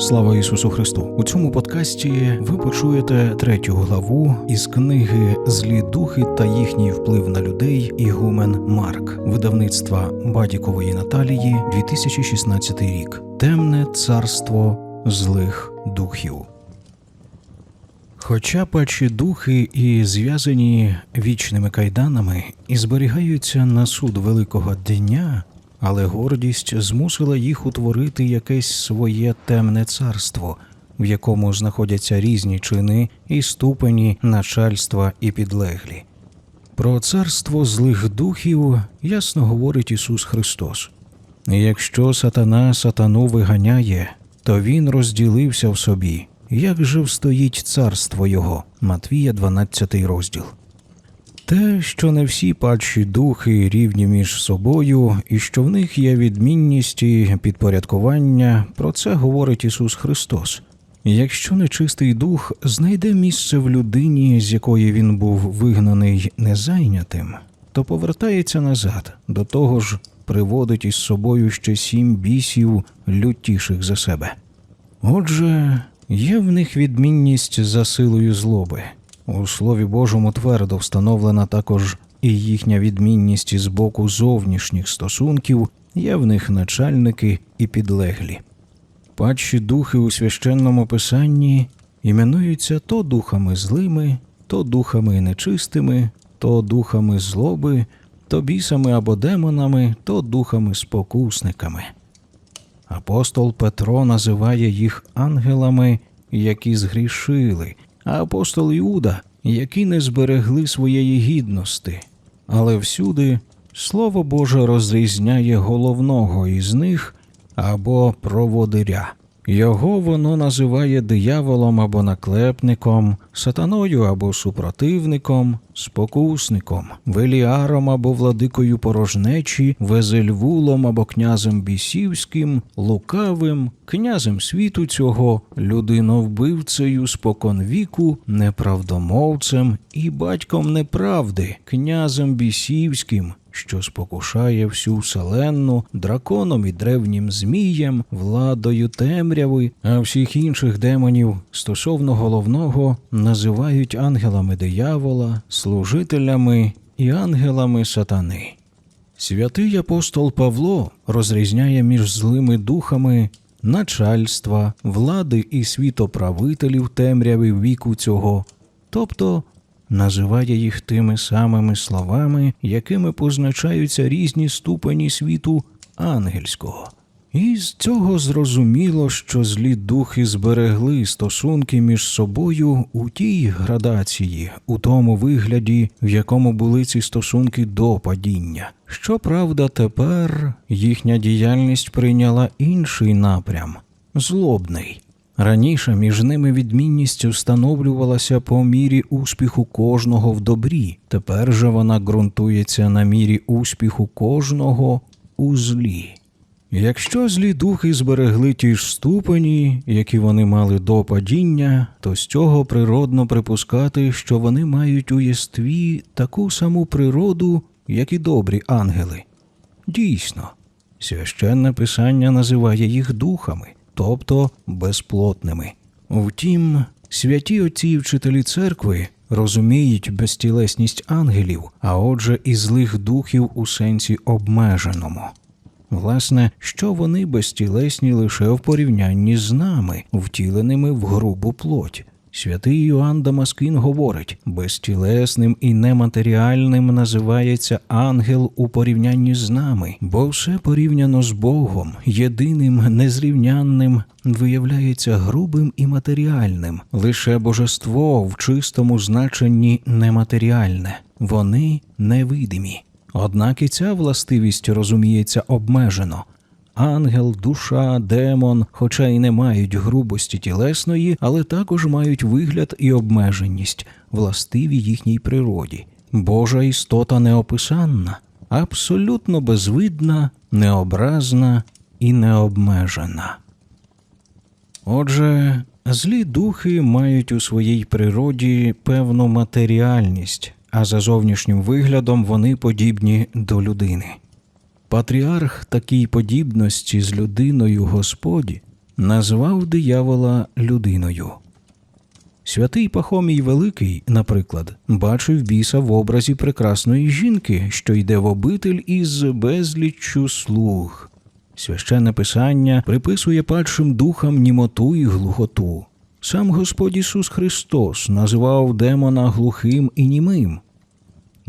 Слава Ісусу Христу! У цьому подкасті ви почуєте третю главу із книги Злі духи та їхній вплив на людей Ігумен Марк, видавництва Бадікової Наталії, 2016 рік. Темне царство злих духів. Хоча пачі духи і зв'язані вічними кайданами і зберігаються на суд великого дня, але гордість змусила їх утворити якесь своє темне царство, в якому знаходяться різні чини і ступені начальства і підлеглі. Про царство злих духів ясно говорить Ісус Христос. Якщо сатана сатану виганяє, то він розділився в собі. Як же встоїть царство його? Матвія 12 розділ. Те, що не всі падші духи рівні між собою, і що в них є відмінність і підпорядкування, про це говорить Ісус Христос. Якщо нечистий дух знайде місце в людині, з якої він був вигнаний незайнятим, то повертається назад, до того ж приводить із собою ще сім бісів лютіших за себе. Отже, є в них відмінність за силою злоби. У Слові Божому твердо встановлена також і їхня відмінність із боку зовнішніх стосунків, є в них начальники і підлеглі. Падші духи у священному писанні іменуються то духами злими, то духами нечистими, то духами злоби, то бісами або демонами, то духами спокусниками. Апостол Петро називає їх ангелами, які згрішили, а апостол Іуда, які не зберегли своєї гідності. Але всюди Слово Боже розрізняє головного із них або проводиря. Його воно називає дияволом або наклепником, сатаною або супротивником, спокусником, веліаром або владикою порожнечі, везельвулом або князем бісівським, лукавим, князем світу цього, людиновбивцею споконвіку, неправдомовцем і батьком неправди, князем бісівським, що спокушає всю вселенну, драконом і древнім змієм, владою темряви, а всіх інших демонів стосовно головного називають ангелами диявола, служителями і ангелами сатани. Святий апостол Павло розрізняє між злими духами начальства, влади і світоправителів темряви віку цього, тобто називає їх тими самими словами, якими позначаються різні ступені світу ангельського. І з цього зрозуміло, що злі духи зберегли стосунки між собою у тій градації, у тому вигляді, в якому були ці стосунки до падіння. Щоправда, тепер їхня діяльність прийняла інший напрям злобний. Раніше між ними відмінність встановлювалася по мірі успіху кожного в добрі, тепер же вона ґрунтується на мірі успіху кожного у злі. Якщо злі духи зберегли ті ж ступені, які вони мали до падіння, то з цього природно припускати, що вони мають у єстві таку саму природу, як і добрі ангели. Дійсно, священне писання називає їх духами, тобто безплотними. Втім, святі отці і вчителі церкви розуміють безтілесність ангелів, а отже, і злих духів у сенсі обмеженому. Власне, що вони безтілесні лише в порівнянні з нами, втіленими в грубу плоть. Святий Йоанн Дамаскин говорить, безтілесним і нематеріальним називається ангел у порівнянні з нами, бо все порівняно з Богом, єдиним, незрівнянним, виявляється грубим і матеріальним. Лише божество в чистому значенні нематеріальне, вони невидимі. Однак і ця властивість розуміється обмежено. Ангел, душа, демон, хоча й не мають грубості тілесної, але також мають вигляд і обмеженість, властиві їхній природі. Божа істота неописанна, абсолютно безвидна, необразна і необмежена. Отже, злі духи мають у своїй природі певну матеріальність, а за зовнішнім виглядом вони подібні до людини. Патріарх такій подібності з людиною Господі назвав диявола людиною. Святий Пахомій Великий, наприклад, бачив біса в образі прекрасної жінки, що йде в обитель із безліччю слуг. Священне писання приписує падшим духам німоту і глухоту. Сам Господь Ісус Христос називав демона глухим і німим.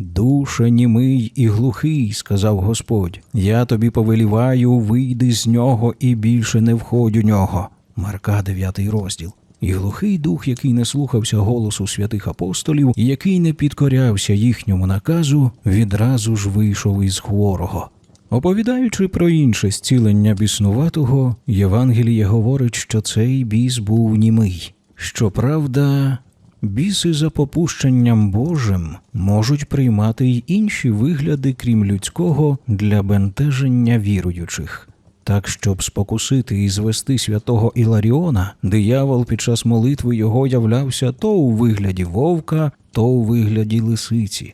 Душе німий і глухий, сказав Господь, я тобі повеліваю, вийди з нього і більше не входь у нього. Марка 9 розділ. І глухий дух, який не слухався голосу святих апостолів, і який не підкорявся їхньому наказу, відразу ж вийшов із хворого. Оповідаючи про інше зцілення біснуватого, Євангеліє говорить, що цей біс був німий. Щоправда, біси за попущенням Божим можуть приймати й інші вигляди, крім людського, для бентеження віруючих. Так, щоб спокусити і звести святого Іларіона, диявол під час молитви його являвся то у вигляді вовка, то у вигляді лисиці.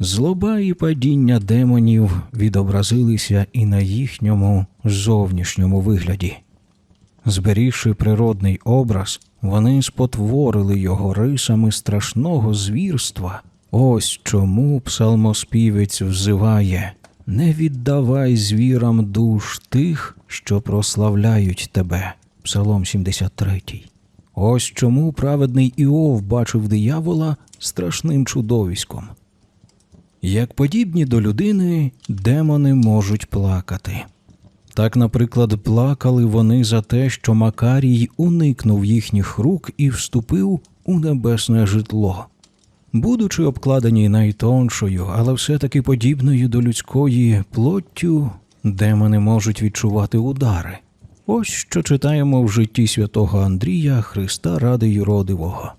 Злоба і падіння демонів відобразилися і на їхньому зовнішньому вигляді. Зберігши природний образ, вони спотворили його рисами страшного звірства. Ось чому псалмоспівець взиває Не віддавай звірам душ тих, що прославляють тебе. Псалом 73. Ось чому праведний Іов бачив диявола страшним чудовиськом. Як подібні до людини, демони можуть плакати. Так, наприклад, плакали вони за те, що Макарій уникнув їхніх рук і вступив у небесне житло. Будучи обкладені найтоншою, але все-таки подібною до людської плоттю, демони можуть відчувати удари. Ось що читаємо в житті святого Андрія Христа Ради Юродивого.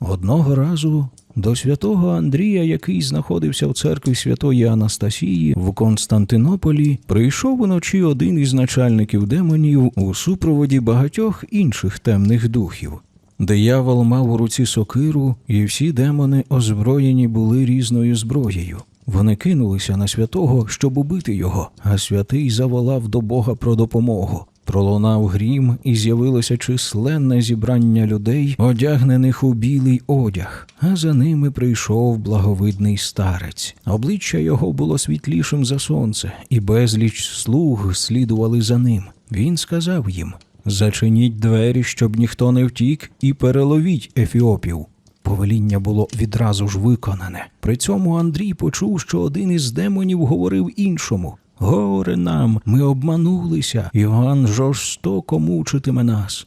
Одного разу до святого Андрія, який знаходився в церкві святої Анастасії в Константинополі, прийшов уночі один із начальників демонів у супроводі багатьох інших темних духів. Диявол мав у руці сокиру, і всі демони озброєні були різною зброєю. Вони кинулися на святого, щоб убити його, а святий заволав до Бога про допомогу. Пролунав грім, і з'явилося численне зібрання людей, одягнених у білий одяг, а за ними прийшов благовидний старець. Обличчя його було світлішим за сонце, і безліч слуг слідували за ним. Він сказав їм: Зачиніть двері, щоб ніхто не втік, і переловіть ефіопів. Повеління було відразу ж виконане. При цьому Андрій почув, що один із демонів говорив іншому. Горе нам, ми обманулися. Йоанн жорстоко мучитиме нас.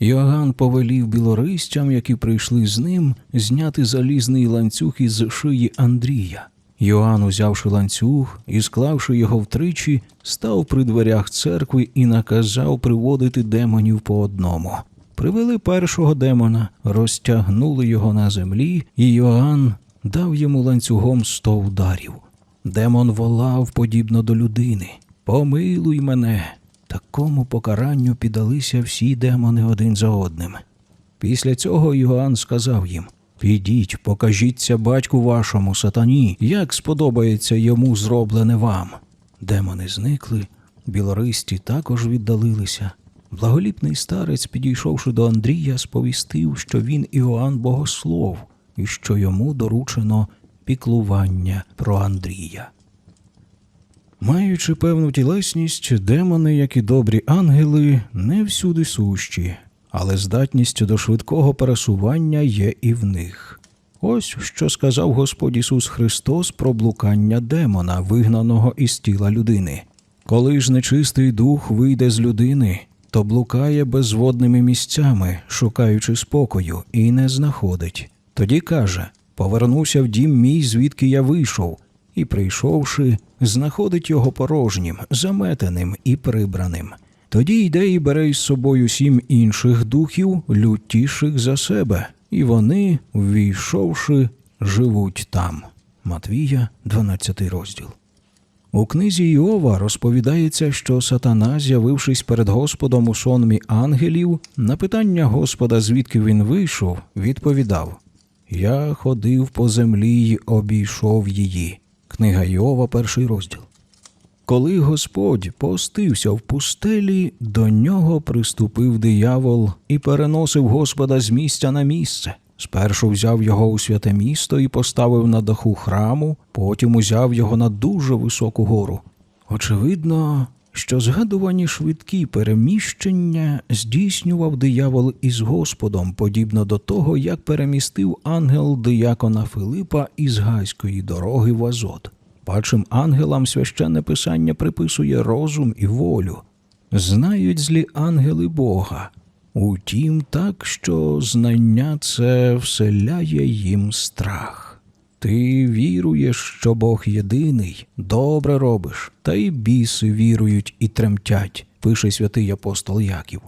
Йоанн повелів білористям, які прийшли з ним, зняти залізний ланцюг із шиї Андрія. Йоанн, узявши ланцюг і склавши його втричі, став при дверях церкви і наказав приводити демонів по одному. Привели першого демона, розтягнули його на землі, і Йоанн дав йому ланцюгом сто ударів. Демон волав подібно до людини. Помилуй мене. Такому покаранню піддалися всі демони один за одним. Після цього Йоанн сказав їм: Підіть, покажіться батьку вашому сатані, як сподобається йому зроблене вам. Демони зникли, білористі також віддалилися. Благоліпний старець, підійшовши до Андрія, сповістив, що він Іоанн Богослов і що йому доручено піклування про Андрія. Маючи певну тілесність, демони, як і добрі ангели, не всюди сущі, але здатність до швидкого пересування є і в них. Ось що сказав Господь Ісус Христос про блукання демона, вигнаного із тіла людини. Коли ж нечистий дух вийде з людини, то блукає безводними місцями, шукаючи спокою, і не знаходить. Тоді каже: Повернуся в дім мій, звідки я вийшов, і, прийшовши, знаходить його порожнім, заметеним і прибраним. Тоді йде і бере із собою сім інших духів, лютіших за себе, і вони, ввійшовши, живуть там. Матвія, 12 розділ. У книзі Іова розповідається, що сатана, з'явившись перед Господом у сонмі ангелів, на питання Господа, звідки він вийшов, відповідав: Я ходив по землі й обійшов її. Книга Іова, перший розділ. коли Господь постився в пустелі, до нього приступив диявол і переносив Господа з місця на місце. Спершу взяв його у святе місто і поставив на даху храму, потім узяв його на дуже високу гору. Очевидно, що згадувані швидкі переміщення здійснював диявол із Господом, подібно до того, як перемістив ангел диякона Филипа із гайської дороги в Азот. Пачим ангелам священне писання приписує розум і волю. Знають злі ангели Бога. Утім, так, що знання це вселяє їм страх. Ти віруєш, що Бог єдиний, добре робиш, та й біси вірують і тремтять, пише святий апостол Яків.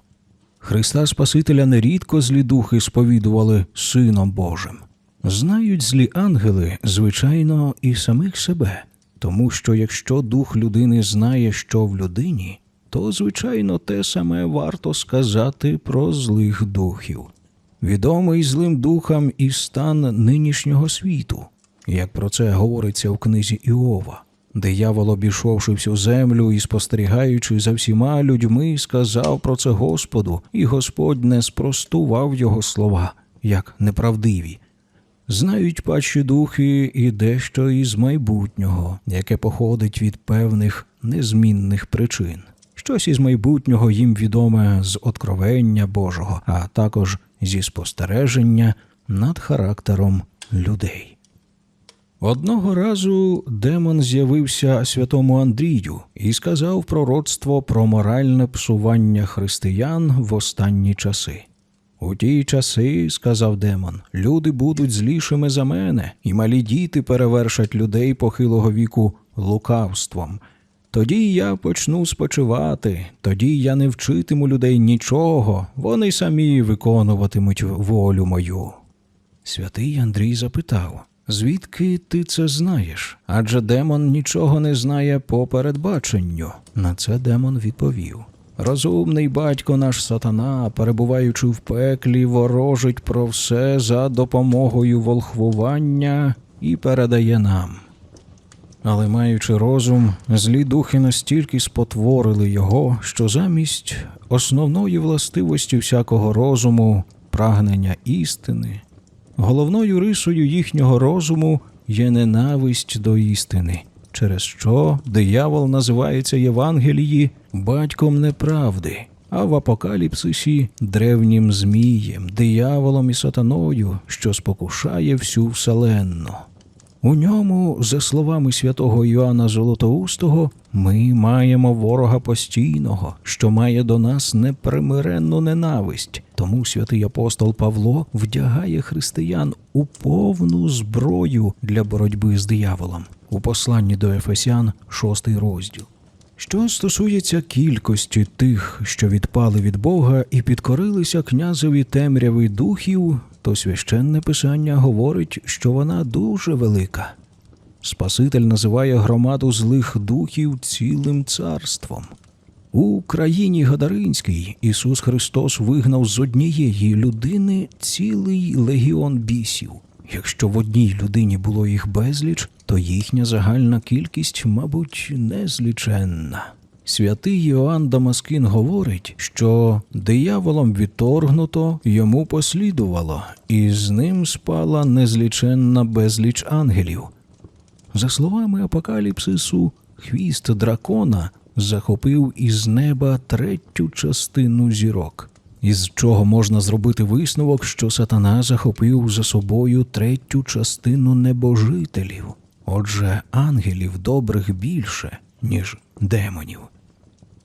Христа Спасителя нерідко злі духи сповідували Сином Божим. Знають злі ангели, звичайно, і самих себе, тому що якщо дух людини знає, що в людині, то, звичайно, те саме варто сказати про злих духів. Відомий злим духам і стан нинішнього світу, як про це говориться в книзі Іова. Диявол, обійшовши всю землю і спостерігаючи за всіма людьми, сказав про це Господу, і Господь не спростував його слова, як неправдиві. Знають падші духи і дещо із майбутнього, яке походить від певних незмінних причин. Щось із майбутнього їм відоме з откровення Божого, а також зі спостереження над характером людей. Одного разу демон з'явився святому Андрію і сказав пророцтво про моральне псування християн в останні часи. У ті часи, сказав демон, люди будуть злішими за мене, і малі діти перевершать людей похилого віку лукавством. Тоді я почну спочивати, тоді я не вчитиму людей нічого, вони самі виконуватимуть волю мою. Святий Андрій запитав Звідки ти це знаєш? Адже демон нічого не знає по передбаченню. На це демон відповів. Розумний батько наш сатана, перебуваючи в пеклі, ворожить про все за допомогою волхвування і передає нам. Але маючи розум, злі духи настільки спотворили його, що замість основної властивості всякого розуму, прагнення істини, головною рисою їхнього розуму є ненависть до істини, через що диявол називається Євангелії батьком неправди, а в апокаліпсисі древнім змієм, дияволом і сатаною, що спокушає всю вселенну. У ньому, за словами святого Йоанна Золотоустого, ми маємо ворога постійного, що має до нас непримиренну ненависть. Тому святий апостол Павло вдягає християн у повну зброю для боротьби з дияволом у посланні до Ефесян, шостий розділ. Що стосується кількості тих, що відпали від Бога і підкорилися князеві темряви духів, то священне писання говорить, що вона дуже велика. Спаситель називає громаду злих духів цілим царством. У країні Гадаринській Ісус Христос вигнав з однієї людини цілий легіон бісів. Якщо в одній людині було їх безліч, то їхня загальна кількість, мабуть, незліченна. Святий Йоанн Дамаскин говорить, що дияволом відторгнуто йому послідувало, і з ним спала незліченна безліч ангелів. За словами Апокаліпсису, хвіст дракона захопив із неба третю частину зірок, із чого можна зробити висновок, що сатана захопив за собою третю частину небожителів. Отже, ангелів добрих більше, ніж демонів.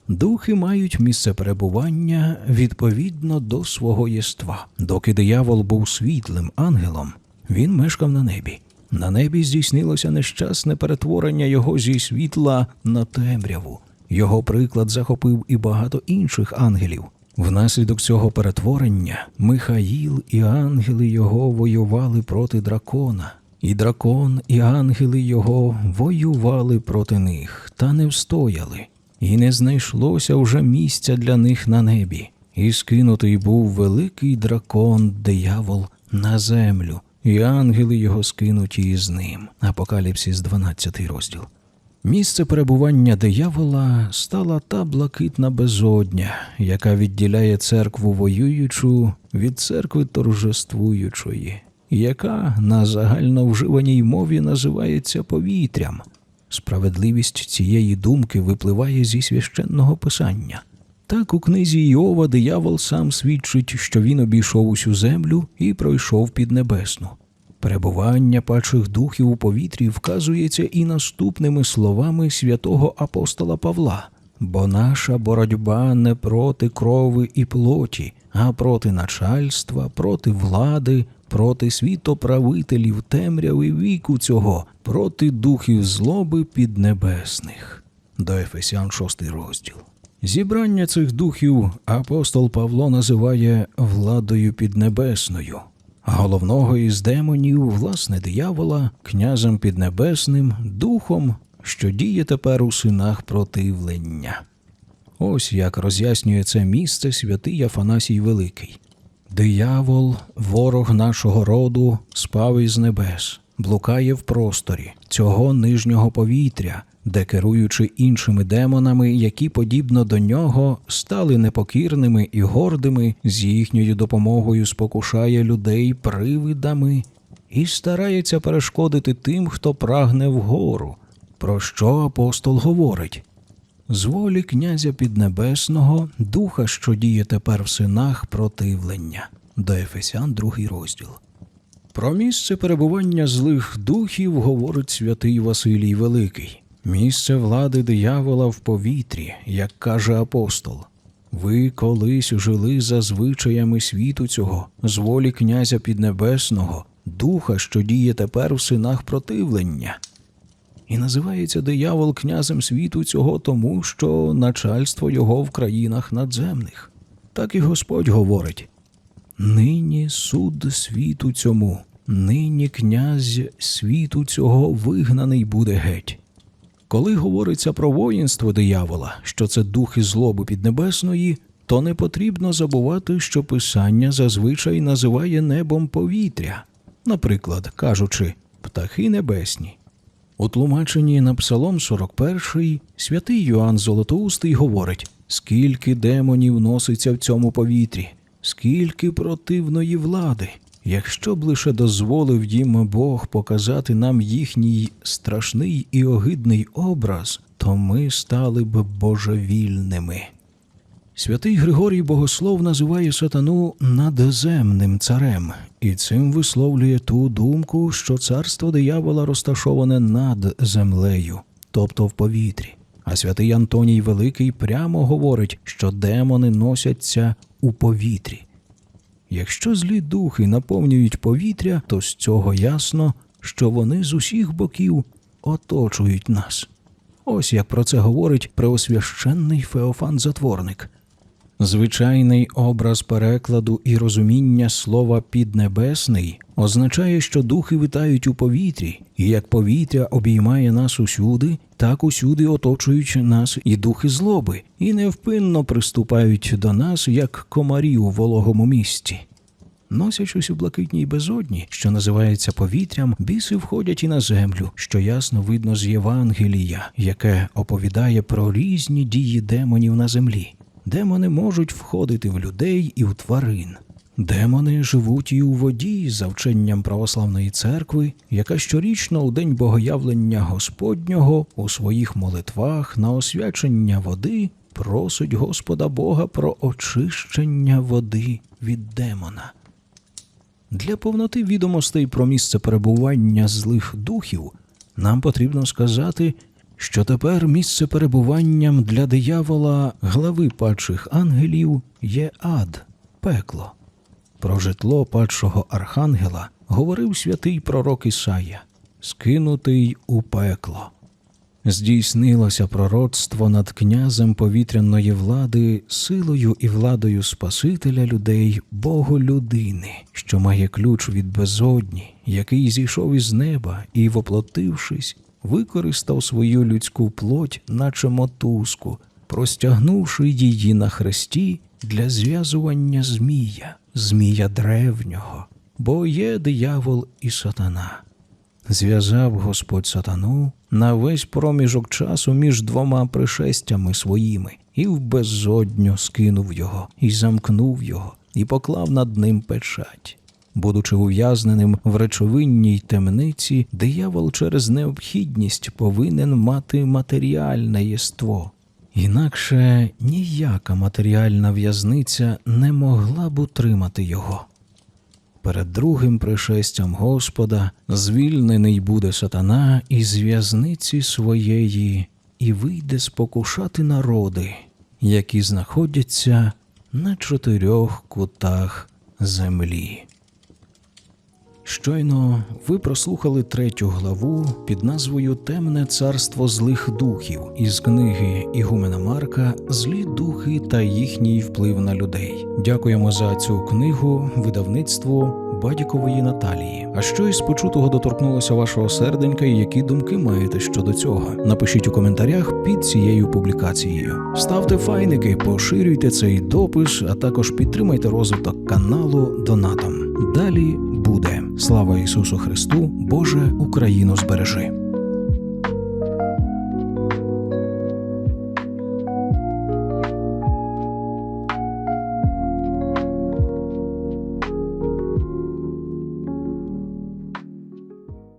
Духи мають місце перебування відповідно до свого єства. Доки диявол був світлим ангелом, він мешкав на небі. На небі здійснилося нещасне перетворення його зі світла на темряву. Його приклад захопив і багато інших ангелів. Внаслідок цього перетворення Михаїл і ангели його воювали проти дракона, і дракон і ангели його воювали проти них, та не встояли, і не знайшлося вже місця для них на небі. І скинутий був великий дракон, диявол, на землю, і ангели його скинуті із ним. Апокаліпсис 12 розділ. Місце перебування диявола стала та блакитна безодня, яка відділяє церкву воюючу від церкви торжествуючої, яка на загальновживаній мові називається повітрям. Справедливість цієї думки випливає зі священного писання. Так у книзі Іова диявол сам свідчить, що він обійшов усю землю і пройшов під небесну. Перебування падших духів у повітрі вказується і наступними словами святого апостола Павла. Бо наша боротьба не проти крови і плоті, а проти начальства, проти влади, проти світоправителів темряви віку цього, проти духів злоби піднебесних. До Ефесян 6 розділ. Зібрання цих духів апостол Павло називає владою піднебесною. Головного із демонів, власне, диявола, князем піднебесним, духом, що діє тепер у синах противлення. Ось як роз'яснює це місце святий Афанасій Великий. Диявол, ворог нашого роду, спав із небес, блукає в просторі цього нижнього повітря, де керуючи іншими демонами, які, подібно до нього, стали непокірними і гордими, з їхньою допомогою спокушає людей привидами і старається перешкодити тим, хто прагне вгору. Про що апостол говорить? З волі князя Піднебесного, духа, що діє тепер в синах противлення. До Ефесян, другий розділ. Про місце перебування злих духів говорить святий Василій Великий. Місце влади диявола в повітрі, як каже апостол. Ви колись жили за звичаями світу цього, з волі князя Піднебесного, духа, що діє тепер в синах противлення. І називається диявол князем світу цього тому, що начальство його в країнах надземних. Так і Господь говорить: нині суд світу цьому, нині князь світу цього вигнаний буде геть. Коли говориться про воїнство диявола, що це духи злоби піднебесної, то не потрібно забувати, що писання зазвичай називає небом повітря, наприклад, кажучи птахи небесні. У тлумаченні на Псалом 41 святий Йоанн Золотоустий говорить, скільки демонів носиться в цьому повітрі, скільки противної влади. Якщо б лише дозволив їм Бог показати нам їхній страшний і огидний образ, то ми стали б божевільними. Святий Григорій Богослов називає сатану надземним царем, і цим висловлює ту думку, що царство диявола розташоване над землею, тобто в повітрі. А святий Антоній Великий прямо говорить, що демони носяться у повітрі. Якщо злі духи наповнюють повітря, то з цього ясно, що вони з усіх боків оточують нас. Ось як про це говорить преосвященний Феофан Затворник. Звичайний образ перекладу і розуміння слова піднебесний означає, що духи витають у повітрі, і як повітря обіймає нас усюди, так усюди оточують нас і духи злоби, і невпинно приступають до нас, як комарі у вологому місці. Носячись у блакитній безодні, що називається повітрям, біси входять і на землю, що ясно видно з Євангелія, яке оповідає про різні дії демонів на землі. Демони можуть входити в людей і в тварин. Демони живуть і у воді за вченням православної церкви, яка щорічно у день богоявлення Господнього у своїх молитвах на освячення води просить Господа Бога про очищення води від демона. Для повноти відомостей про місце перебування злих духів нам потрібно сказати, що тепер місце перебуванням для диявола глави падших ангелів є ад, пекло. Про житло падшого архангела говорив святий пророк Ісая, скинутий у пекло. Здійснилося пророцтво над князем повітряної влади, силою і владою Спасителя людей, Богу людини, що має ключ від безодні, який зійшов із неба і, воплотившись, використав свою людську плоть, наче мотузку, простягнувши її на хресті для зв'язування змія, змія древнього, бо є диявол і сатана. зв'язав Господь сатану на весь проміжок часу між двома пришестями своїми, і в безодню скинув його, і замкнув його, і поклав над ним печать. Будучи ув'язненим в речовинній темниці, диявол через необхідність повинен мати матеріальне єство. Інакше ніяка матеріальна в'язниця не могла б утримати його. Перед другим пришестям Господа звільнений буде сатана із в'язниці своєї і вийде спокушати народи, які знаходяться на чотирьох кутах землі. Щойно ви прослухали третю главу під назвою Темне царство злих духів із книги Ігумена Марка Злі духи та їхній вплив на людей. Дякуємо за цю книгу видавництву Бадікової Наталії. А що із почутого доторкнулося вашого серденька і які думки маєте щодо цього? Напишіть у коментарях під цією публікацією. Ставте файники, поширюйте цей допис, а також підтримайте розвиток каналу донатом. Далі буде. Слава Ісусу Христу, Боже, Україну збережи!